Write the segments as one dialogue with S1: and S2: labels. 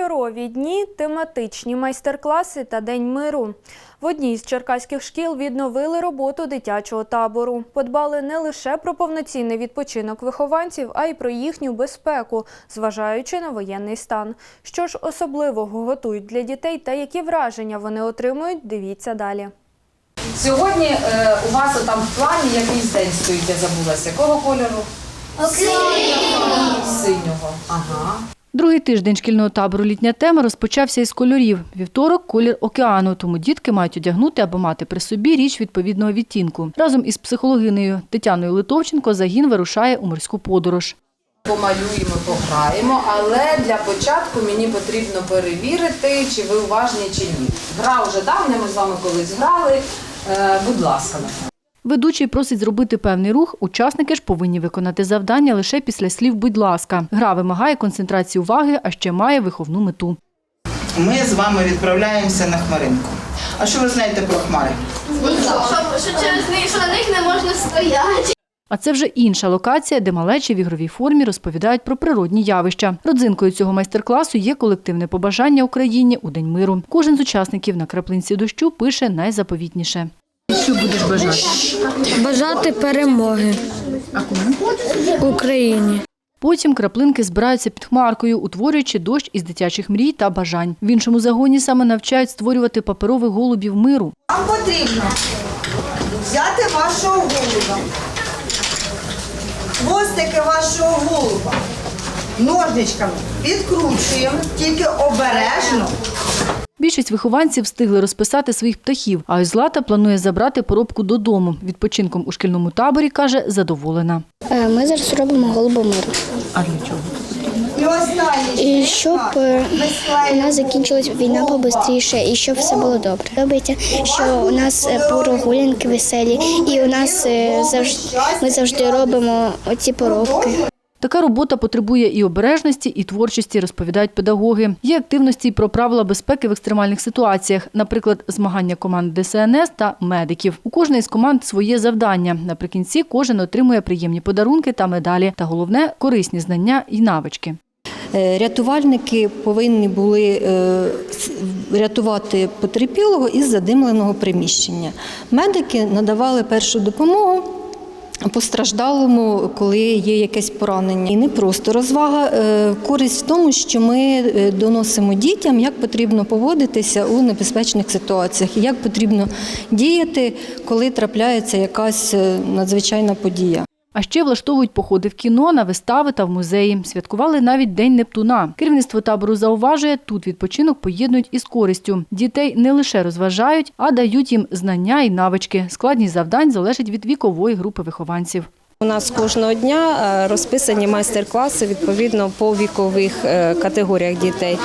S1: Кольорові дні, тематичні майстер-класи та День миру. В одній з черкаських шкіл відновили роботу дитячого табору. Подбали не лише про повноцінний відпочинок вихованців, а й про їхню безпеку, зважаючи на воєнний стан. Що ж особливого готують для дітей та які враження вони отримують, дивіться далі.
S2: Сьогодні е, у вас там в плані якийсь день стоїть, я забулася. Якого кольору? Синього. Синього. Ага.
S3: Другий тиждень шкільного табору літня тема розпочався із кольорів. Вівторок колір океану, тому дітки мають одягнути або мати при собі річ відповідного відтінку. Разом із психологинею Тетяною Литовченко загін вирушає у морську подорож.
S2: Помалюємо, пограємо, але для початку мені потрібно перевірити, чи ви уважні, чи ні. Гра вже давня, ми з вами колись грали. Е, будь ласка.
S3: Ведучий просить зробити певний рух. Учасники ж повинні виконати завдання лише після слів «будь ласка». Гра вимагає концентрації уваги, а ще має виховну мету.
S4: Ми з вами відправляємося на хмаринку. А що ви знаєте про хмари?
S5: Що, через них, що на них не можна стояти.
S3: А це вже інша локація, де малечі в ігровій формі розповідають про природні явища. Родзинкою цього майстер-класу є колективне побажання Україні у День миру. Кожен з учасників на краплинці дощу пише найзаповітніше. Що будеш бажати?
S6: Бажати перемоги Україні.
S3: Потім краплинки збираються під хмаркою, утворюючи дощ із дитячих мрій та бажань. В іншому загоні саме навчають створювати паперових голубів миру.
S7: Вам потрібно взяти вашого голуба, хвостики вашого голуба, ножничками відкручуємо, тільки обережно.
S3: Більшість вихованців встигли розписати своїх птахів, а ось Злата планує забрати поробку додому. Відпочинком у шкільному таборі каже, задоволена.
S6: Е, Ми зараз робимо голубу миру.
S3: А для чого?
S7: І
S6: щоб е, у нас закінчилась війна побистріше і щоб все було добре. Робиться, що у нас е, прогулянки веселі, і у нас завжди ми завжди робимо оці поробки.
S3: Така робота потребує і обережності, і творчості, розповідають педагоги. Є активності про правила безпеки в екстремальних ситуаціях, наприклад, змагання команд ДСНС та медиків. У кожної з команд своє завдання. Наприкінці кожен отримує приємні подарунки та медалі, та головне корисні знання і навички.
S8: Е, Рятувальники повинні були е, рятувати потерпілого із задимленого приміщення. Медики надавали першу допомогу. Постраждалому, коли є якесь поранення, і не просто розвага. е, Користь в тому, що ми е, доносимо дітям, як потрібно поводитися у небезпечних ситуаціях, як потрібно діяти, коли трапляється якась е, надзвичайна подія.
S3: А ще влаштовують походи в кіно, на вистави та в музеї. Святкували навіть День Нептуна. Керівництво табору зауважує, тут відпочинок поєднують із користю. Дітей не лише розважають, а дають їм знання і навички. Складність завдань залежить від вікової групи вихованців.
S9: У нас кожного дня е, розписані майстер-класи відповідно по вікових е, категоріях дітей.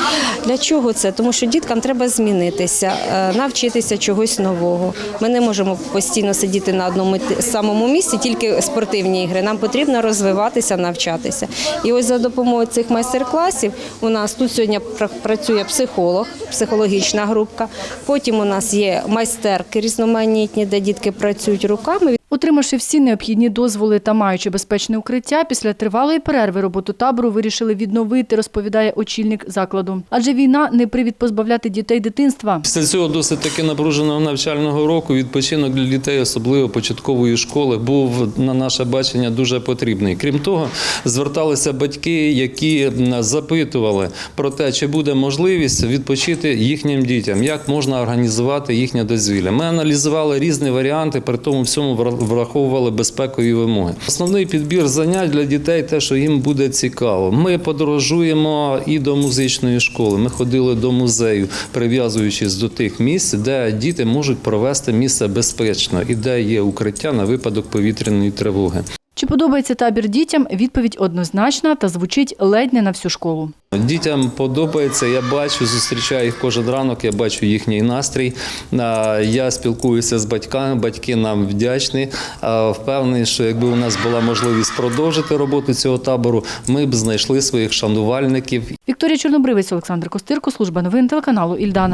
S9: Для чого це? Тому що діткам треба змінитися, е, навчитися чогось нового. Ми не можемо постійно сидіти на одному самому місці, тільки спортивні ігри. Нам потрібно розвиватися, навчатися. І ось за допомогою цих майстер-класів у нас тут сьогодні працює психолог, психологічна групка. Потім у нас є майстерки різноманітні, де дітки працюють руками.
S3: Отримавши всі необхідні дозволи та маючи безпечне укриття, після тривалої перерви роботу табору вирішили відновити, розповідає очільник закладу. Адже війна не привід позбавляти дітей дитинства.
S10: Після цього досить таки напруженого навчального року відпочинок для дітей, особливо початкової школи, був на наше бачення дуже потрібний. Крім того, зверталися батьки, які запитували про те, чи буде можливість відпочити їхнім дітям, як можна організувати їхнє дозвілля. Ми аналізували різні варіанти, при тому всьому враховували безпекові вимоги. Основний підбір занять для дітей те, що їм буде цікаво. Ми подорожуємо і до музичної школи. Ми ходили до музею, прив'язуючись до тих місць, де діти можуть провести місце безпечно і де є укриття на випадок повітряної тривоги.
S3: Чи подобається табір дітям? Відповідь однозначна та звучить ледь не на всю школу.
S10: Дітям подобається, я бачу, зустрічаю їх кожен ранок, я бачу їхній настрій. Я спілкуюся з батьками, батьки нам вдячні. Впевнений, що якби у нас була можливість продовжити роботу цього табору, ми б знайшли своїх шанувальників
S3: Вікторія Чорнобривець, Олександр Костирко, служба новин телеканалу Ільдана.